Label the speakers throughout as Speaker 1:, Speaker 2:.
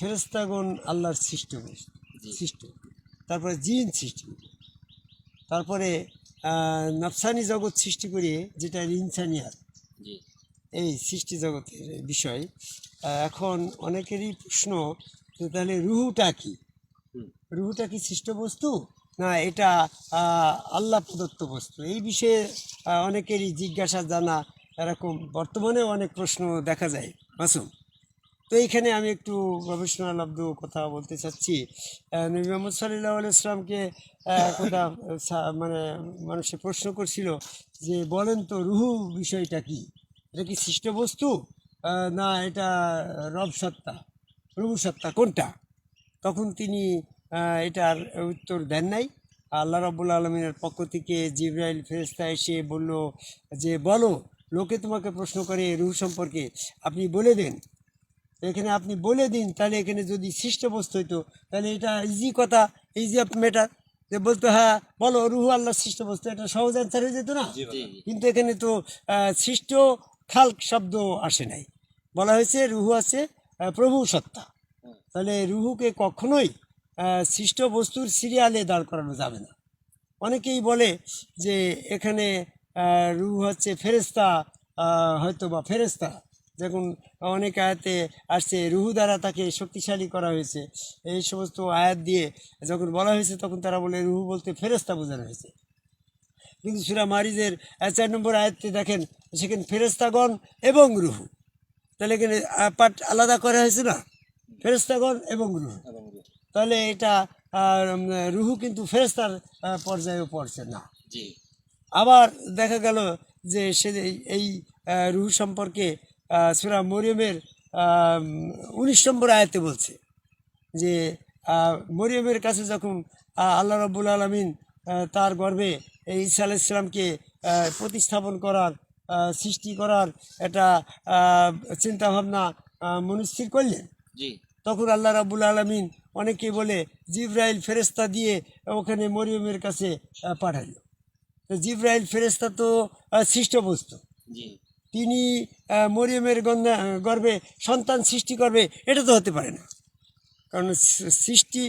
Speaker 1: ফেরেস্তাগণ আল্লাহর সৃষ্ট। সৃষ্ট। তারপরে জিন সৃষ্টি করে। তারপরে নফসানি জগৎ সৃষ্টি করে যেটা ইনসানিয়াত। এই সৃষ্টি জগতের বিষয়। এখন অনেকেরই প্রশ্ন যে তাহলে রুহুটা কি? রুহুটা কি সৃষ্ট বস্তু? না এটা আল্লাহ প্রদত্ত বস্তু। এই বিষয়ে অনেকেরই জিজ্ঞাসা জানা এরকম। বর্তমানে অনেক প্রশ্ন দেখা যায়। মাসুম? তো এইখানে আমি একটু গবেষণালব্ধ কথা বলতে চাচ্ছি। নবী মোহাম্মদ সাল্লাহ ইসলামকে কথা মানে মানুষে প্রশ্ন করছিল যে, বলেন তো রুহু বিষয়টা কি? এটা কি সৃষ্ট বস্তু? না, এটা রব সত্তা, রুহু সত্তা কোনটা? তখন তিনি এটার উত্তর দেন নাই। আল্লাহ রাবুল আলমিনের পক্ষ থেকে জিব্রাইল ফেরেস্তা এসে বলল যে, বলো, লোকে তোমাকে প্রশ্ন করে রুহ সম্পর্কে। আপনি বলে দেন। এখানে আপনি বলে দিন তাহলে এখানে যদি সৃষ্ট বস্তু হইতো তাহলে এটা ইজি কথা ইজি অফ ম্যাটার যে বলতো হ্যাঁ বলো রুহু আল্লাহ সৃষ্ট বস্তু এটা সহজ অ্যান্সার হয়ে যেত না? কিন্তু এখানে তো সৃষ্ট খালক শব্দ আসে নাই। বলা হয়েছে রুহু আছে প্রভু সত্তা। তাহলে রুহুকে কখনোই সৃষ্ট বস্তুর সিরিয়ালে দাঁড় করানো যাবে না। অনেকেই বলে যে এখানে রুহু হচ্ছে ফেরেস্তা হয়তো বা ফেরেস্তা যখন অনেক আয়াতে আসছে রুহু দ্বারা তাকে শক্তিশালী করা হয়েছে। এই সমস্ত আয়াত দিয়ে যখন বলা হয়েছে তখন তারা বলে রুহু বলতে ফেরেস্তা বোঝানো হয়েছে। কিন্তু সুরা মারিজের চার নম্বর আয়াতটি দেখেন সেখানে ফেরেস্তাগণ এবং রুহু। তাহলে এখানে পাঠ আলাদা করা হয়েছে না? ফেরেস্তাগণ এবং রুহু। তাহলে এটা রুহু কিন্তু ফেরেস্তার পর্যায়েও পড়ছে না। আবার দেখা গেল যে সে এই- রুহু সম্পর্কে সুরা মরিয়মের উনিশ নম্বর আয়াতে বলছে যে মরিয়মের কাছে যখন আল্লাহ রব্বুল আলমিন তার গর্ভে এই ঈসা আলাইসালামকে প্রতিস্থাপন করার সৃষ্টি করার একটা চিন্তাভাবনা মনস্থির করলেন।
Speaker 2: জি।
Speaker 1: তখন আল্লাহ রাবুল আলমিন অনেকে বলে জিব্রাইল ফেরেস্তা দিয়ে ওখানে মরিয়মের কাছে আহ, পাঠাইল। তো জিব্রাইল ফেরেস্তা তো সৃষ্ট বস্তু। তিনি মরিয়মের গন্ধা গর্ভে সন্তান সৃষ্টি করবে এটা তো হতে পারে না। কারণ সৃষ্টি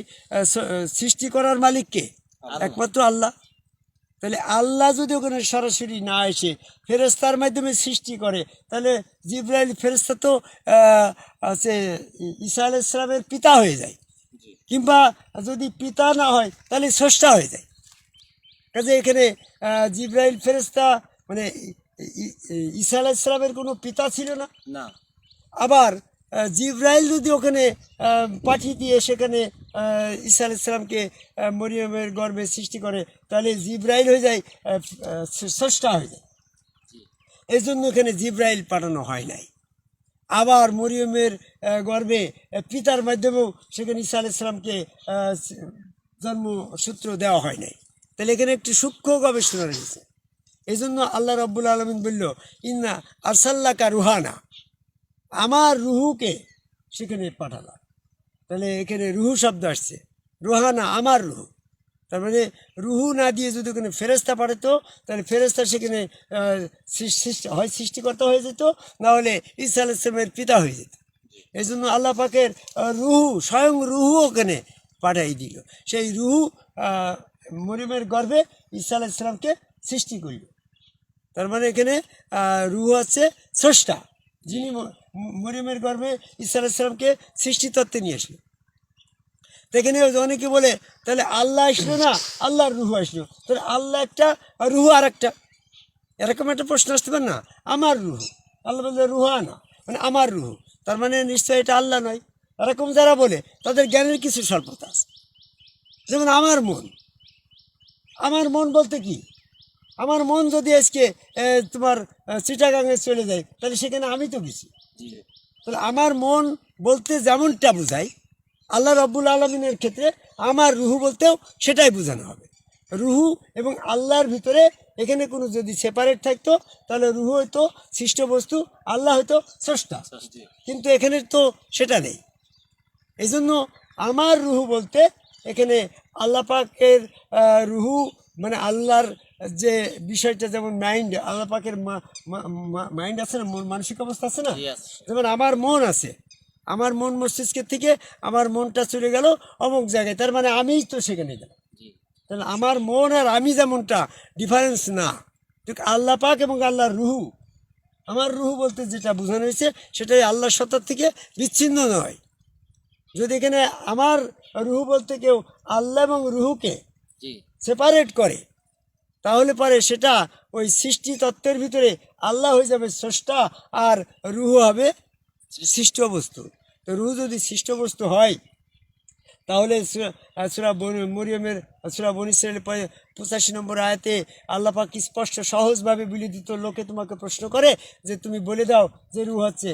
Speaker 1: সৃষ্টি করার মালিককে একমাত্র আল্লাহ। তাহলে আল্লাহ যদি ওখানে সরাসরি না এসে ফেরেস্তার মাধ্যমে সৃষ্টি করে তাহলে জিব্রাইল ফেরেস্তা তো আছে ঈসা আলাহ ইসলামের পিতা হয়ে যায়। কিংবা যদি পিতা না হয় তাহলে স্রষ্টা হয়ে যায়। কাজে এখানে জিব্রাইল ফেরেস্তা মানে ঈসা আলাহ ইসলামের কোনো পিতা ছিল না?
Speaker 2: না।
Speaker 1: আবার জিব্রাইল যদি ওখানে পাঠিয়ে দিয়ে সেখানে ঈসা আলাহ ইসলামকে মরিয়মের গর্ভে সৃষ্টি করে তাহলে জিব্রাইল হয়ে যায় স্রষ্টা হয়ে যায়। এই জন্য এখানে জিব্রাইল পাঠানো হয় নাই। আবার মরিয়মের গর্ভে পিতার মাধ্যমেও সেখানে ঈসা আলাহ ইসলামকে জন্মসূত্র দেওয়া হয় নাই। তাহলে এখানে একটি সূক্ষ্ম গবেষণা রয়েছে। এই জন্য আল্লাহ রব্বুল আলমিন বলল, ইন্না আরসাল্লাকা রুহানা। আমার রুহুকে সেখানে পাঠালাম তাহলে এখানে রুহু শব্দ আসছে। রুহানা আমার রুহু। তার মানে রুহু না দিয়ে যদি ওখানে ফেরেস্তা পাঠাতো, তাহলে ফেরেস্তা সেখানে হয় সৃষ্টিকর্তা হয়ে যেত, না হলে ঈসা আল পিতা হয়ে যেত। এই জন্য আল্লাহ পাকের রুহু, স্বয়ং রুহু ওখানে পাঠাই দিল। সেই রুহু মরিমের গর্ভে ঈসা আলাহ ইসলামকে সৃষ্টি করল। তার মানে এখানে রুহু হচ্ছে স্রষ্টা, যিনি ম- মরিয়মের গর্ভে ঈসা আলাইসালামকে সৃষ্টিতত্ত্বে নিয়ে আসলো। তো এখানে অনেকে বলে, তাহলে আল্লাহ আসলো না, আল্লাহর রুহু আসলো। তাহলে আল্লাহ একটা রুহু আর একটা এরকম একটা প্রশ্ন আসতে পারে না, আমার রুহু। আল্লাহ বললে রুহা না মানে আমার রুহু। তার মানে নিশ্চয়ই এটা আল্লাহ নয়। এরকম যারা বলে, তাদের জ্ঞানের কিছু স্বল্পতা আছে। যেমন আমার মন। আমার মন বলতে কি? আমার মন যদি আজকে তোমার চিটাগাঙে চলে যায় তাহলে সেখানে আমি তো গেছি। তাহলে আমার মন বলতে যেমনটা বোঝায় আল্লাহ রব্বুল আলমিনের ক্ষেত্রে আমার রুহু বলতেও সেটাই বোঝানো হবে। রুহু এবং আল্লাহর ভিতরে এখানে কোনো যদি সেপারেট থাকতো তাহলে রুহু হয়তো সৃষ্ট বস্তু আল্লাহ হয়তো স্রষ্টা। কিন্তু এখানে তো সেটা নেই। এই জন্য আমার রুহু বলতে এখানে আল্লাহ পাকের রুহু মানে আল্লাহর যে বিষয়টা যেমন মাইন্ড আল্লাহ পাকের মাইন্ড আছে না মন- মানসিক অবস্থা আছে না? যেমন আমার মন আছে আমার মন মস্তিষ্কের থেকে আমার মনটা চলে গেল অমুক জায়গায় তার মানে আমিই তো সেখানে গেলাম। তাহলে আমার মন আর আমি যেমনটা ডিফারেন্স না। ঠিক আল্লাহ পাক এবং আল্লাহর রুহু আমার রুহু বলতে যেটা বোঝানো হয়েছে সেটাই আল্লাহর সত্তার থেকে বিচ্ছিন্ন নয়। যদি এখানে আমার রুহু বলতে কেউ আল্লাহ এবং রুহুকে সেপারেট করে তাহলে পরে সেটা ওই সৃষ্টি তত্ত্বের ভিতরে আল্লাহ হয়ে যাবে স্রষ্টা আর রুহ হবে সৃষ্ট বস্তু। তো রুহ যদি সৃষ্ট বস্তু হয় তাহলে সূরা- মরিয়মের সুরা বনিসের পঁচাশি নম্বর আয়াতে আল্লাহ পাক স্পষ্ট সহজভাবে বলে দিত লোকে তোমাকে প্রশ্ন করে যে তুমি বলে দাও যে রুহ হচ্ছে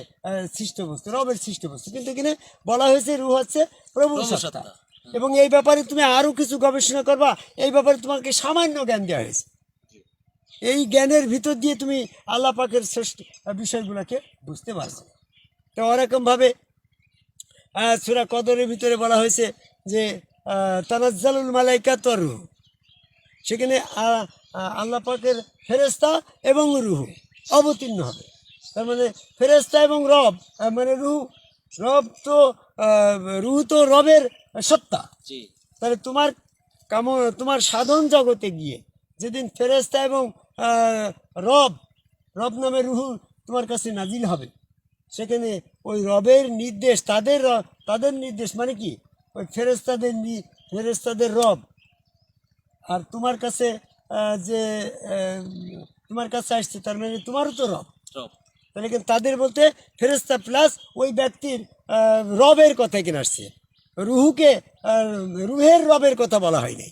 Speaker 1: সৃষ্ট বস্তু রবের সৃষ্ট বস্তু। কিন্তু এখানে বলা হয়েছে রুহ হচ্ছে প্রভু সত্তা। এবং এই ব্যাপারে তুমি আরও কিছু গবেষণা করবা এই ব্যাপারে তোমাকে সামান্য জ্ঞান দেওয়া হয়েছে। এই জ্ঞানের ভিতর দিয়ে তুমি আল্লাহ পাকের শ্রেষ্ঠ বিষয়গুলোকে বুঝতে পারছ। তো ওরকমভাবে সুরা কদরের ভিতরে বলা হয়েছে যে তানাজ্জালুল মালাইকা তর রুহ। সেখানে আল্লাহ পাকের ফেরেস্তা এবং রুহু অবতীর্ণ হবে। তার মানে ফেরেস্তা এবং রব মানে রুহু রব তো রুহু তো রবের সত্তা। তাহলে তোমার কাম তোমার সাধন জগতে গিয়ে যেদিন ফেরেস্তা এবং রব রব নামে রুহু তোমার কাছে নাজিল হবে সেখানে ওই রবের নির্দেশ তাদের র- তাদের নির্দেশ মানে কি? ওই ফেরেস্তাদের ফেরেস্তাদের রব। আর তোমার কাছে যে তোমার কাছে আসছে তার মানে তোমারও তো রব। তাহলে কিন্তু তাদের বলতে ফেরেস্তা প্লাস ওই ব্যক্তির রবের কথা এখানে আসছে। রুহুকে রুহের রবের কথা বলা হয়নি।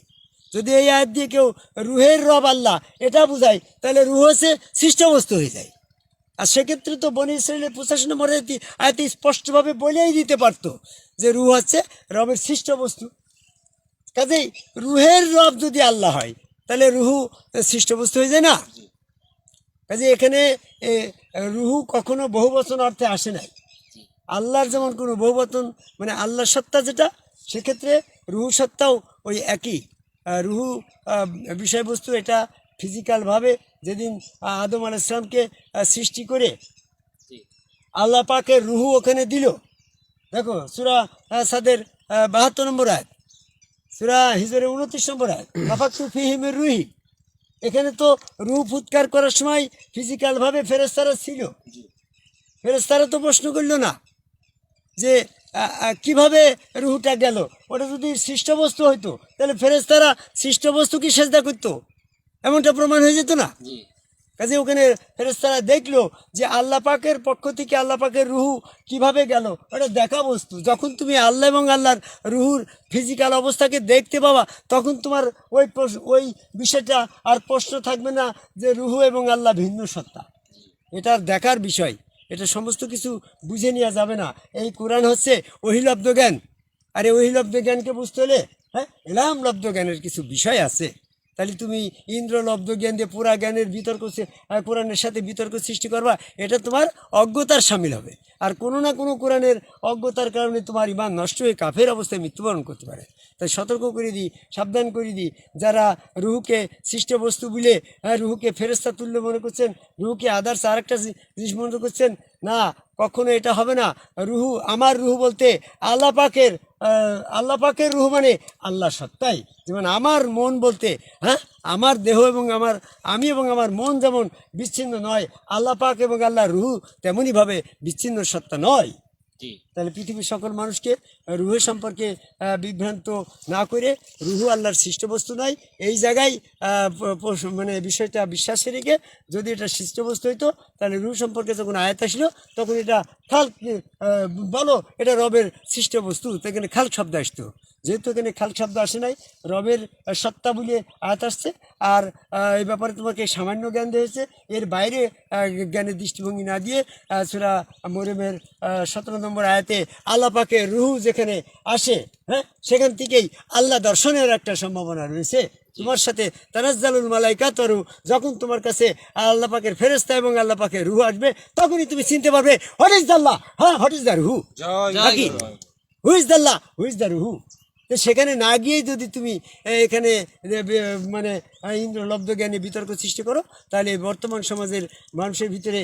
Speaker 1: যদি এই আয়াত দিয়ে কেউ রুহের রব আল্লাহ, এটা বুঝায়, তাহলে রুহ হচ্ছে সৃষ্টবস্তু হয়ে যায়। আর সেক্ষেত্রে তো বনি ইসরায়েলের পঁচাশি নম্বর আয়াতে- স্পষ্টভাবে বলেই দিতে পারতো যে রুহ হচ্ছে রবের সৃষ্টবস্তু। কাজেই রুহের রব যদি আল্লাহ হয়, তাহলে রুহু সৃষ্টবস্তু হয়ে যায় না? কাজে এখানে রুহু কখনো বহুবচন অর্থে আসে নাই। আল্লাহর যেমন কোনো বহুবচন মানে আল্লাহর সত্তা যেটা সেক্ষেত্রে রুহু সত্তাও ওই একই। রুহু বিষয়বস্তু এটা ফিজিক্যালভাবে যেদিন আদম আলাইসলামকে আহ, সৃষ্টি করে আল্লাহ পাকের রুহু ওখানে দিল। দেখো সুরা সাদের বাহাত্তর নম্বর আয় সুরা হিজরে উনত্রিশ নম্বর আয় কাফাকতু ফিহিমের রুহি। এখানে তো রুহ ফুৎকার করার সময় ফিজিক্যালভাবে ফেরেস্তারা ছিল। ফেরেস্তারা তো প্রশ্ন করল না। যে কীভাবে রুহুটা গেল? ওটা যদি সৃষ্টবস্তু হইতো তাহলে ফেরেস্তারা সৃষ্টবস্তু কি সেজদা করতো? এমনটা প্রমাণ হয়ে যেত না? কাজে ওখানে ফেরেস্তারা দেখল যে আল্লাহ পাকের পক্ষ থেকে আল্লাহ পাকের রুহু কীভাবে গেল? ওটা দেখা বস্তু। যখন তুমি আল্লাহ এবং আল্লাহর রুহুর ফিজিক্যাল অবস্থাকে দেখতে পাবা তখন তোমার ওই ওই বিষয়টা আর প্রশ্ন থাকবে না যে রুহু এবং আল্লাহ ভিন্ন সত্তা। এটার দেখার বিষয়। এটা সমস্ত কিছু বুঝে নেওয়া যাবে না। এই কোরআন হচ্ছে অহিলব্ধ জ্ঞান। আর এই অহিলব্ধ জ্ঞানকে বুঝতে হলে হ্যাঁ এলাম লব্ধ জ্ঞানের কিছু বিষয় আছে। তাহলে তুমি ইন্দ্র লব্ধ জ্ঞান দিয়ে পুরা জ্ঞানের বিতর্ক কোরআনের সাথে বিতর্ক সৃষ্টি করবা এটা তোমার অজ্ঞতার সামিল হবে। আর কোনো না কোনো কোরআনের অজ্ঞতার কারণে তোমার ইমান নষ্ট হয়ে কাফের অবস্থায় মৃত্যুবরণ করতে পারে। তাই সতর্ক করে দিই সাবধান করে দিই। যারা রুহুকে সৃষ্ট বস্তু বলে হ্যাঁ, রুহুকে ফেরস্তা তুল্য মনে করছেন রুহুকে আদার্স আরেকটা জিনিস মনে করছেন না, কখনো এটা হবে না। রুহু, আমার রুহু বলতে আল্লাহ পাকের আল্লাহ পাকের রুহু মানে আল্লাহ সত্তাই যেমন আমার মন বলতে হ্যাঁ? আমার দেহ এবং আমার, আমি এবং আমার মন যেমন বিচ্ছিন্ন নয়, আল্লাহ পাক এবং আল্লাহ রুহু তেমনইভাবে বিচ্ছিন্ন সত্তা নয়। তাহলে পৃথিবীর সকল মানুষকে রুহ সম্পর্কে বিভ্রান্ত না করে রুহু আল্লাহর সৃষ্ট বস্তু নয় এই জায়গায় মানে বিষয়টা বিশ্বাসে রেখে যদি এটা সৃষ্ট বস্তু হইতো, তাহলে রুহ সম্পর্কে যখন আয়াত আসলো, তখন এটা খাল বলো, এটা রবের সৃষ্ট বস্তু তো এখানে খাল শব্দ আসতো। যেহেতু এখানে খাল শব্দ আসে নাই রবের সত্তা বলে আয়াত আসছে। আর এই ব্যাপারে তোমাকে সামান্য জ্ঞান দিয়েছে এর বাইরে জ্ঞানের দৃষ্টিভঙ্গি না দিয়ে সুরা মরিমের সতেরো নম্বর আয়াতে আল্লাহ পাকে রুহু যেখানে আসে হ্যাঁ সেখান থেকেই আল্লাহ দর্শনের একটা সম্ভাবনা রয়েছে। তোমার সাথে তানাজ্জালুল মালাইকা তরু যখন তোমার কাছে আল্লাহ পাকের ফেরেস্তা এবং আল্লাহ পাকের রুহু আসবে তখনই তুমি চিনতে পারবে হোয়াট ইজ আল্লাহ? হ্যাঁ ইজ দ্য রুহু? নাকি? Who is the who is the রুহু সেখানে না গিয়েই যদি তুমি এখানে মানে ইন্দ্রলব্ধ জ্ঞানে বিতর্ক সৃষ্টি করো, তাহলে বর্তমান সমাজের মানুষের ভিতরে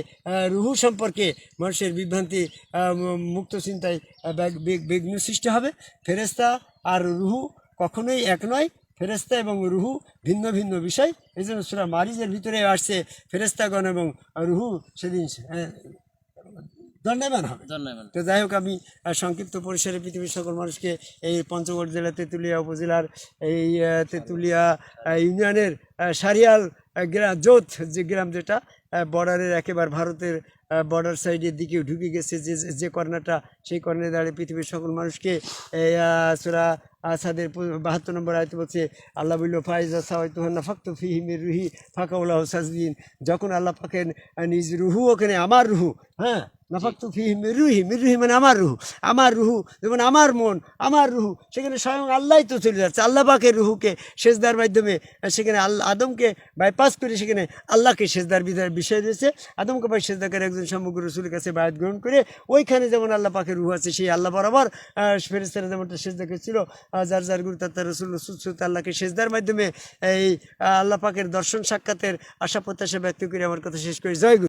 Speaker 1: রুহু সম্পর্কে মানুষের বিভ্রান্তি মুক্ত চিন্তায় বিঘ্ন সৃষ্টি হবে। ফেরেস্তা আর রুহু কখনোই এক নয়। ফেরেস্তা এবং রুহু ভিন্ন ভিন্ন বিষয়। এই জন্য সুরা মারিজের ভিতরে আসছে ফেরেস্তাগণ এবং রুহু সেদিন দণ্ডায়মান হবে। তো যাই হোক আমি সংক্ষিপ্ত পরিসরে পৃথিবীর সকল মানুষকে এই পঞ্চগড় জেলা তেঁতুলিয়া উপজেলার এই তেঁতুলিয়া ইউনিয়নের সারিয়াল গ্রাম জোত যে গ্রাম যেটা বর্ডারের একেবারে ভারতের বর্ডার সাইডের দিকে ঢুকে গেছে। যে যে- কর্নারটা সেই কর্নারে দাঁড়িয়ে পৃথিবীর সকল মানুষকে এই সুরা আসাদের বাহাত্তর নম্বর আয়তে বলছে আল্লাহ বলল ফাইজা সাওয়াইতুহান্না ফাক্তু ফিহি মির রুহি ফাঁকাউল্লাহ সাজদিন। যখন আল্লাহ পাকেন নিজ রুহু ওখানে আমার রুহু হ্যাঁ নাফাক্তু ফিহি মির রুহি রুহি মানে আমার রুহু আমার রুহু যেমন আমার মন, আমার রুহু, সেখানে স্বয়ং আল্লাহ তো চলে যাচ্ছে, আল্লাহ পাকের রুহুকে সেজদার মাধ্যমে সেখানে আল্লাহ আদমকে বাইপাস করে সেখানে আল্লাহকে সেজদার বিদার বিষয় রয়েছে, আদমকে বাই সেজদা করে একজন সমগ্র রসুলের কাছে বায়াত গ্রহণ করে, ওইখানে যেমন আল্লাহ পাকের রুহু আছে, সেই আল্লাহ বরাবর ফেরেস্তারা যেমনটা সেজদা করেছিল যার যার গুরু তার রসুল সুসুত আল্লাহকে সেজদার মাধ্যমে এই আল্লাহ পাকের দর্শন সাক্ষাতের আশা প্রত্যাশা ব্যক্ত করে আমার কথা শেষ করে। জয় গুরু।